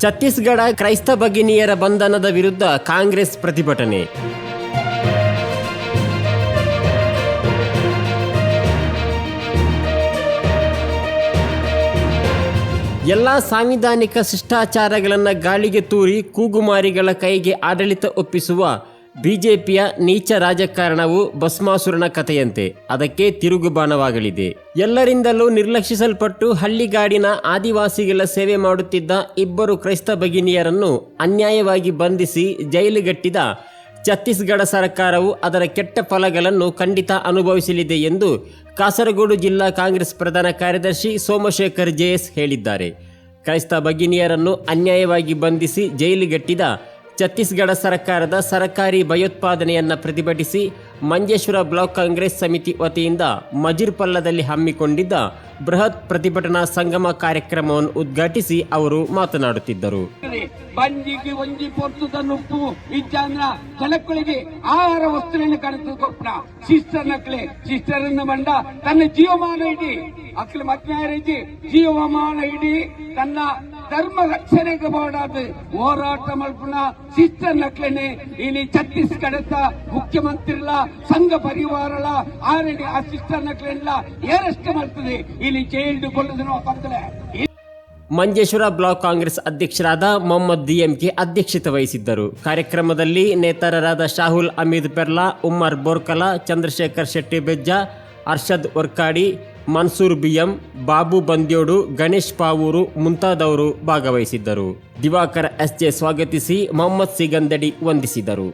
ಛತ್ತೀಸ್ಗಢ ಕ್ರೈಸ್ತ ಭಗಿನಿಯರ ಬಂಧನದ ವಿರುದ್ಧ ಕಾಂಗ್ರೆಸ್ ಪ್ರತಿಭಟನೆ. ಎಲ್ಲ ಸಾಂವಿಧಾನಿಕ ಶಿಷ್ಟಾಚಾರಗಳನ್ನು ಗಾಳಿಗೆ ತೂರಿ ಕೂಗುಮಾರಿಗಳ ಕೈಗೆ ಆಡಳಿತ ಒಪ್ಪಿಸುವ ಬಿಜೆಪಿಯ ನೀಚ ರಾಜಕಾರಣವು ಭಸ್ಮಾಸುರನ ಕಥೆಯಂತೆ. ಅದಕ್ಕೆ ತಿರುಗುಬಾಣವಾಗಲಿದೆ ಎಲ್ಲರಿಂದಲೂ ನಿರ್ಲಕ್ಷಿಸಲ್ಪಟ್ಟು ಹಳ್ಳಿಗಾಡಿನ ಆದಿವಾಸಿಗಳ ಸೇವೆ ಮಾಡುತ್ತಿದ್ದ ಇಬ್ಬರು ಕ್ರೈಸ್ತ ಭಗಿನಿಯರನ್ನು ಅನ್ಯಾಯವಾಗಿ ಬಂಧಿಸಿ ಜೈಲುಗಟ್ಟಿದ ಛತ್ತೀಸ್ಗಢ ಸರ್ಕಾರವು ಅದರ ಕೆಟ್ಟ ಫಲಗಳನ್ನು ಖಂಡಿತ ಅನುಭವಿಸಲಿದೆ ಎಂದು ಕಾಸರಗೋಡು ಜಿಲ್ಲಾ ಕಾಂಗ್ರೆಸ್ ಪ್ರಧಾನ ಕಾರ್ಯದರ್ಶಿ ಸೋಮಶೇಖರ್ ಜೆಎಸ್ ಹೇಳಿದ್ದಾರೆ. ಕ್ರೈಸ್ತ ಭಗಿನಿಯರನ್ನು ಅನ್ಯಾಯವಾಗಿ ಬಂಧಿಸಿ ಜೈಲಿಗಟ್ಟಿದ ಛತ್ತೀಸ್ಗಢ ಸರ್ಕಾರದ ಸರಕಾರಿ ಭಯೋತ್ಪಾದನೆಯನ್ನು ಪ್ರತಿಭಟಿಸಿ ಮಂಜೇಶ್ವರ ಬ್ಲಾಕ್ ಕಾಂಗ್ರೆಸ್ ಸಮಿತಿ ವತಿಯಿಂದ ಮಜಿರ್ಪಲ್ಲದಲ್ಲಿ ಹಮ್ಮಿಕೊಂಡಿದ್ದ ಬೃಹತ್ ಪ್ರತಿಭಟನಾ ಸಂಗಮ ಕಾರ್ಯಕ್ರಮವನ್ನು ಉದ್ಘಾಟಿಸಿ ಅವರು ಮಾತನಾಡುತ್ತಿದ್ದರು. ಬಂಜಿಗೆ ಒಂಜಿ ಪೊರ್ತುದ ನುಪ್ಪು ಇಜ್ಜಾಂದ್ರ ಜನಕ್ಕಳಿಗೆ ಆಹಾರ ವಸ್ತುಗಳನ್ನು ಕಡಿದು ಕೊಪ್ಪಣ ಸಿಸ್ಟರ್ ನಕ್ಲೆ ಸಿಸ್ಟರ್ ಅನ್ನ ಬಂಡ ತನ್ನ ಜೀವಮಾನ ಇಡಿ. ಅಕ್ಲ ಮತ್ನಾಯರಿಗೆ ಜೀವಮಾನ ಇಡಿ. ತನ್ನ ಧರ್ಮ ರಕ್ಷಣೆಗೆ ಬೋಡಾದ ಹೋರಾಟ ಮಲ್ಪುನ ನಕ್ಲೆನೆ. ಇಲ್ಲಿ ಛತ್ತೀಸ್ಗಢದ ಮುಖ್ಯಮಂತ್ರಿಲ, ಸಂಘ ಪರಿವಾರಲ, ಆರಡಿ ಆ ಶಿಸ್ತ ನಕ್ಲೆಲ್ಲ ಏರಷ್ಟು ಮಾಡ್ತದೆ. ಇಲ್ಲಿ ಜೈಲ್ಡ್ ಕೊಲ್ಲದನ್ನು ಪಕ್ಕಲೆ ಮಂಜೇಶ್ವರ ಬ್ಲಾಕ್ ಕಾಂಗ್ರೆಸ್ ಅಧ್ಯಕ್ಷರಾದ ಮೊಹಮ್ಮದ್ ಡಿಎಂಕೆ ಅಧ್ಯಕ್ಷತೆ ವಹಿಸಿದ್ದರು. ಕಾರ್ಯಕ್ರಮದಲ್ಲಿ ನೇತಾರರಾದ ಶಾಹುಲ್ ಅಮೀದ್ ಪೆರ್ಲಾ, ಉಮ್ಮರ್ ಬೋರ್ಕಲಾ, ಚಂದ್ರಶೇಖರ್ ಶೆಟ್ಟಿ ಬೆಜ್ಜ ಅರ್ಷದ್ ವರ್ಕಾಡಿ ಮನ್ಸೂರ್ ಬಿಎಂ ಬಾಬು ಬಂದ್ಯೋಡು ಗಣೇಶ್ ಪಾವೂರು ಮುಂತಾದವರು ಭಾಗವಹಿಸಿದ್ದರು. ದಿವಾಕರ ಎಸ್ಜೆ ಸ್ವಾಗತಿಸಿ ಮೊಹಮ್ಮದ್ ಸಿಗಂದಡಿ ವಂದಿಸಿದರು.